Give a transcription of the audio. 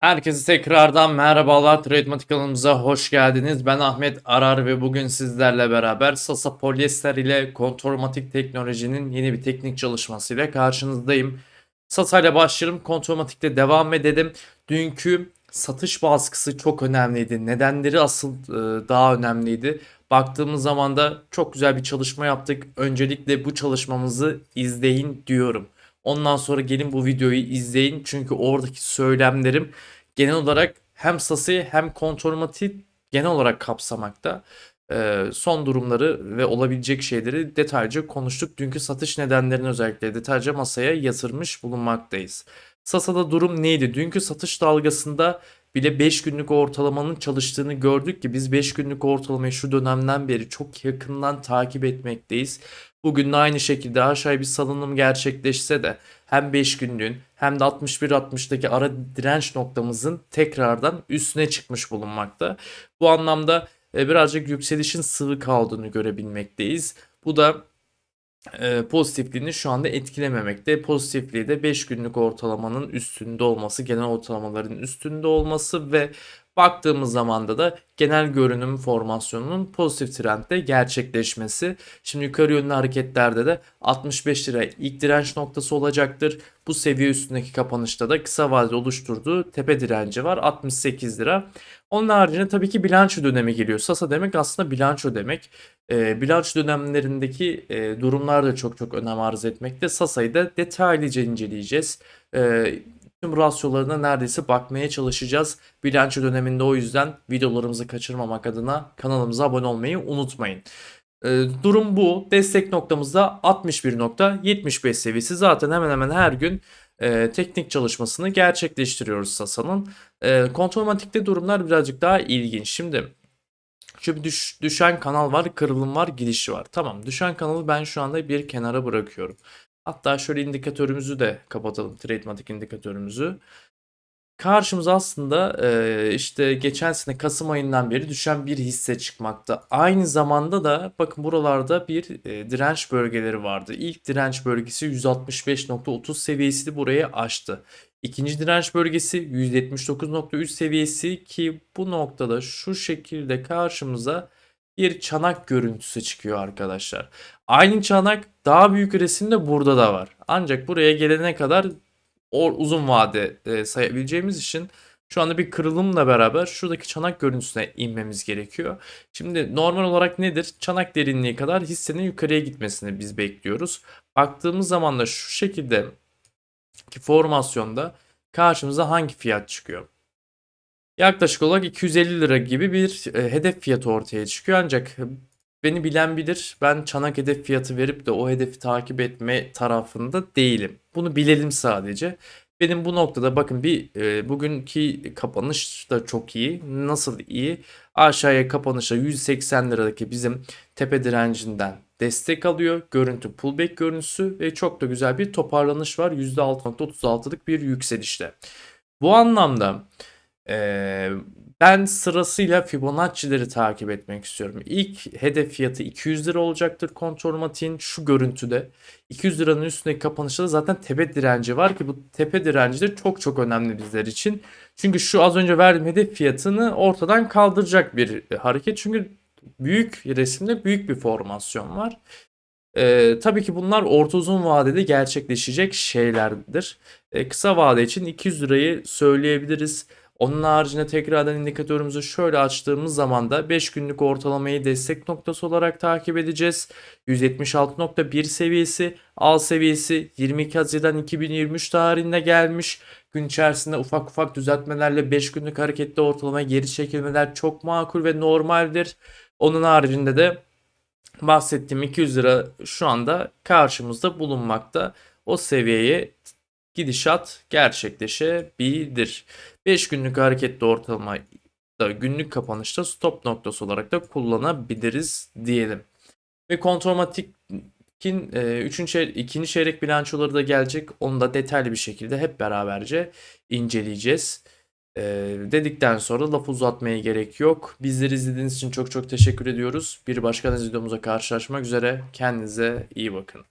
Herkese tekrardan merhabalar. Trademark kanalımıza hoş geldiniz. Ben Ahmet Arar ve bugün sizlerle beraber Sasa Polyester ile Kontrolmatik Teknoloji'nin yeni bir teknik çalışmasıyla karşınızdayım. Sasa ile başlayalım. Kontrolmatik'te devam edelim. Dünkü satış baskısı çok önemliydi. Nedenleri asıl e, daha önemliydi. Baktığımız zaman da çok güzel bir çalışma yaptık. Öncelikle bu çalışmamızı izleyin diyorum. Ondan sonra gelin bu videoyu izleyin. Çünkü oradaki söylemlerim genel olarak hem Sasa'yı hem Kontrolmat'i genel olarak kapsamakta. Ee, son durumları ve olabilecek şeyleri detaylıca konuştuk. Dünkü satış nedenlerini özellikle detaylıca masaya yatırmış bulunmaktayız. Sasa'da durum neydi? Dünkü satış dalgasında bile 5 günlük ortalamanın çalıştığını gördük ki biz 5 günlük ortalamayı şu dönemden beri çok yakından takip etmekteyiz. Bugün de aynı şekilde aşağı bir salınım gerçekleşse de hem 5 günlüğün hem de 61-60'daki ara direnç noktamızın tekrardan üstüne çıkmış bulunmakta. Bu anlamda e, birazcık yükselişin sıvı kaldığını görebilmekteyiz. Bu da e, pozitifliğini şu anda etkilememekte. Pozitifliği de 5 günlük ortalamanın üstünde olması, genel ortalamaların üstünde olması ve baktığımız zamanda da genel görünüm formasyonunun pozitif trendde gerçekleşmesi. Şimdi yukarı yönlü hareketlerde de 65 lira ilk direnç noktası olacaktır. Bu seviye üstündeki kapanışta da kısa vadede oluşturduğu tepe direnci var 68 lira. Onun haricinde tabii ki bilanço dönemi geliyor. Sasa demek aslında bilanço demek. E, bilanço dönemlerindeki e, durumlar da çok çok önem arz etmekte. Sasa'yı da detaylıca inceleyeceğiz. E, tüm rasyolarına neredeyse bakmaya çalışacağız. Bilanço döneminde o yüzden videolarımızı kaçırmamak adına kanalımıza abone olmayı unutmayın. E, durum bu. Destek noktamızda 61.75 seviyesi. Zaten hemen hemen her gün e, teknik çalışmasını gerçekleştiriyoruz Sasa'nın. E, kontrolmatikte durumlar birazcık daha ilginç. Şimdi bir düş, düşen kanal var, kırılım var, gidişi var. Tamam düşen kanalı ben şu anda bir kenara bırakıyorum. Hatta şöyle indikatörümüzü de kapatalım. Tradematik indikatörümüzü. Karşımıza aslında işte geçen sene Kasım ayından beri düşen bir hisse çıkmakta. Aynı zamanda da bakın buralarda bir direnç bölgeleri vardı. İlk direnç bölgesi 165.30 seviyesini burayı aştı. İkinci direnç bölgesi 179.3 seviyesi ki bu noktada şu şekilde karşımıza bir çanak görüntüsü çıkıyor arkadaşlar. Aynı çanak daha büyük resimde burada da var. Ancak buraya gelene kadar o uzun vade e, sayabileceğimiz için şu anda bir kırılımla beraber şuradaki çanak görüntüsüne inmemiz gerekiyor. Şimdi normal olarak nedir? Çanak derinliği kadar hissenin yukarıya gitmesini biz bekliyoruz. Baktığımız zaman da şu şekilde ki formasyonda karşımıza hangi fiyat çıkıyor? Yaklaşık olarak 250 lira gibi bir e, hedef fiyatı ortaya çıkıyor ancak beni bilen bilir ben çanak hedef fiyatı verip de o hedefi takip etme tarafında değilim. Bunu bilelim sadece. Benim bu noktada bakın bir e, bugünkü kapanış da çok iyi. Nasıl iyi? Aşağıya kapanışa 180 liradaki bizim tepe direncinden destek alıyor. Görüntü pullback görüntüsü ve çok da güzel bir toparlanış var. %6.36'lık bir yükselişte. Bu anlamda ee, ben sırasıyla Fibonacci'leri takip etmek istiyorum. İlk hedef fiyatı 200 lira olacaktır kontrol matiğin şu görüntüde. 200 liranın üstündeki kapanışta da zaten tepe direnci var ki bu tepe direnci de çok çok önemli bizler için. Çünkü şu az önce verdiğim hedef fiyatını ortadan kaldıracak bir hareket. Çünkü büyük resimde büyük bir formasyon var. Ee, tabii ki bunlar orta uzun vadede gerçekleşecek şeylerdir. Ee, kısa vade için 200 lirayı söyleyebiliriz. Onun haricinde tekrardan indikatörümüzü şöyle açtığımız zaman da 5 günlük ortalamayı destek noktası olarak takip edeceğiz. 176.1 seviyesi, al seviyesi 22 Haziran 2023 tarihinde gelmiş. Gün içerisinde ufak ufak düzeltmelerle 5 günlük hareketli ortalamaya geri çekilmeler çok makul ve normaldir. Onun haricinde de bahsettiğim 200 lira şu anda karşımızda bulunmakta. O seviyeye gidişat gerçekleşebilir. 5 günlük hareketli ortalama da günlük kapanışta stop noktası olarak da kullanabiliriz diyelim. Ve kontrolmatik'in 3. E, 2. çeyrek bilançoları da gelecek. Onu da detaylı bir şekilde hep beraberce inceleyeceğiz. E, dedikten sonra laf uzatmaya gerek yok. Bizleri izlediğiniz için çok çok teşekkür ediyoruz. Bir başka videomuza karşılaşmak üzere. Kendinize iyi bakın.